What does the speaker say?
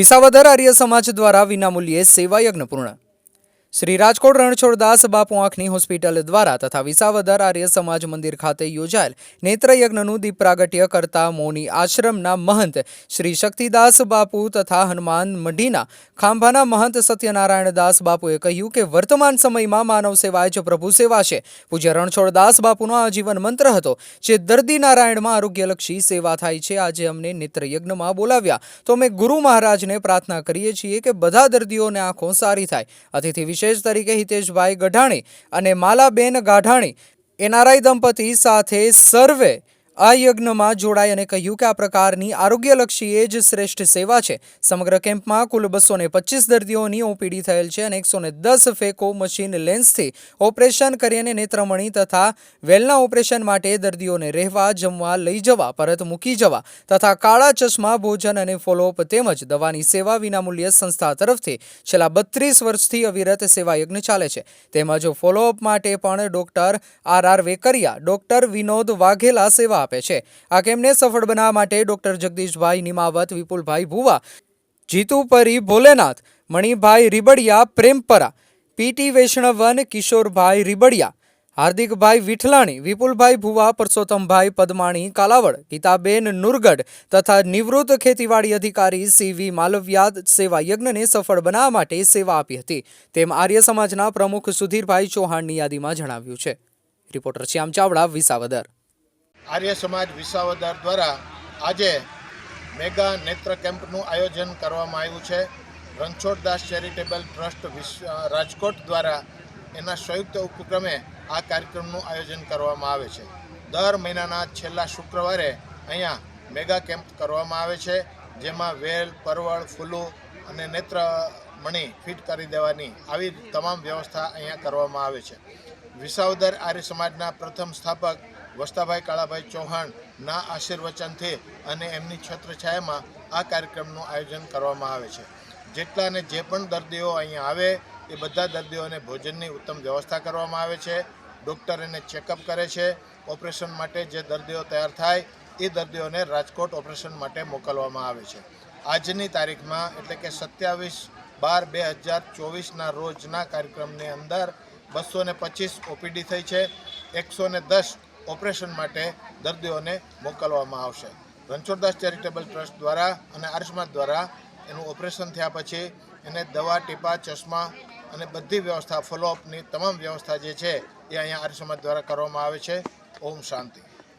વિસાવદર આર્ય સમાજ દ્વારા વિનામૂલ્યે સેવાયજ્ઞ પૂર્ણ. શ્રી રાજકોટ રણછોડદાસ બાપુ આંખની હોસ્પિટલ દ્વારા તથા વિસાવદર આર્ય સમાજ મંદિર ખાતે યોજાયેલ નેત્રયજ્ઞનું દીપ પ્રાગટ્ય કરતા મોની આશ્રમના મહંત શ્રી શક્તિદાસ બાપુ તથા હનુમાન મંડીના ખાંભાના મહંત સત્યનારાયણ દાસ બાપુએ કહ્યું કે વર્તમાન સમયમાં માનવ સેવા જ પ્રભુ સેવા છે. પૂજ્ય રણછોડદાસ બાપુનો આ જીવન મંત્ર હતો જે દર્દી નારાયણમાં આરોગ્યલક્ષી સેવા થાય છે. આજે અમને નેત્રયજ્ઞમાં બોલાવ્યા તો અમે ગુરુ મહારાજને પ્રાર્થના કરીએ છીએ કે બધા દર્દીઓને આંખો સારી થાય. અતિથિ વિશેષ તરીકે હિતેશભાઈ ગઢાણી અને માલાબેન ગાઢાણી એનઆરઆઈ દંપતી સાથે સર્વે આ યજ્ઞમાં જોડાઈ અને કહ્યું કે આ પ્રકારની આરોગ્યલક્ષી એ જ શ્રેષ્ઠ સેવા છે. સમગ્ર કેમ્પમાં કુલ બસો ને દર્દીઓની ઓપીડી થયેલ છે અને એકસો દસ ફેકો મશીન લેન્સથી ઓપરેશન કરી અને નેત્રમણી તથા વેલના ઓપરેશન માટે દર્દીઓને રહેવા, જમવા, લઈ જવા, પરત મૂકી જવા તથા કાળા ચશ્મા, ભોજન અને ફોલોઅપ તેમજ દવાની સેવા વિનામૂલ્ય સંસ્થા તરફથી છેલ્લા બત્રીસ વર્ષથી અવિરત સેવા યજ્ઞ ચાલે છે. તેમજ ફોલોઅપ માટે પણ doctor R R Vekariya, doctor Vinod Vaghela સેવા આપે છે. આ કેમ્પને સફળ બનાવવા માટે ડોક્ટર જગદીશભાઈ નિમાવત, વિપુલભાઈ ભુવા જીતુપરી ભોલેનાથ, મણિભાઈ રીબડિયા, પ્રેમપરા, પીટી વૈષ્ણવન, કિશોરભાઈ રીબડિયા, હાર્દિકભાઈ વિઠલાણી, વિપુલભાઈ ભુવા, પરસોત્તમભાઈ પદમાણી, કાલાવડ, ગીતાબેન નુરગઢ તથા નિવૃત્ત ખેતીવાડી અધિકારી સીવી માલવિયા સેવા યજ્ઞને સફળ બનાવવા માટે સેવા આપી હતી. તેમ આર્ય સમાજના પ્રમુખ સુધીરભાઈ ચૌહાણની યાદીમાં જણાવ્યું છે. રિપોર્ટર શ્યામ ચાવડા, વિસાવદર. આર્ય સમાજ વિસાવદર દ્વારા આજે મેગા નેત્ર કેમ્પનું આયોજન કરવામાં આવ્યું છે. રણછોડદાસ ચેરિટેબલ ટ્રસ્ટ રાજકોટ દ્વારા એના સંયુક્ત ઉપક્રમે આ કાર્યક્રમનું આયોજન કરવામાં આવે છે. દર મહિનાના છેલ્લા શુક્રવારે અહીંયા મેગા કેમ્પ કરવામાં આવે છે, જેમાં વેલ, પરવળ, ફૂલો અને નેત્ર મણી ફિટ કરી દેવાની આવી તમામ વ્યવસ્થા અહીંયા કરવામાં આવે છે. વિસાવદર આર્ય સમાજના પ્રથમ સ્થાપક વસ્તાભાઈ કાળાભાઈ ચૌહાણના આશીર્વચનથી અને એમની છત્રછાયામાં આ કાર્યક્રમનું આયોજન કરવામાં આવે છે. જેટલા ને જે પણ દર્દીઓ અહીંયા આવે, એ બધા દર્દીઓને ભોજનની ઉત્તમ વ્યવસ્થા કરવામાં આવે છે. ડૉક્ટર એને ચેકઅપ કરે છે. ઓપરેશન માટે જે દર્દીઓ તૈયાર થાય, એ દર્દીઓને રાજકોટ ઓપરેશન માટે મોકલવામાં આવે છે. આજની તારીખમાં, એટલે કે સત્યાવીસ બાર બે હજાર ચોવીસના રોજના કાર્યક્રમની અંદર બસો ને પચીસ ઓપીડી થઈ છે. એકસો ને દસ ઓપરેશન માટે દર્દીઓને મોકલવામાં આવશે. રણછોડદાસ ચેરિટેબલ ટ્રસ્ટ દ્વારા અને આર્યસમાજ દ્વારા એનું ઓપરેશન થયા પછી એને દવા, ટીપા, ચશ્મા અને બધી વ્યવસ્થા ફોલોઅપની તમામ વ્યવસ્થા જે છે એ અહીંયા આર્ય દ્વારા કરવામાં આવે છે. ઓમ શાંતિ.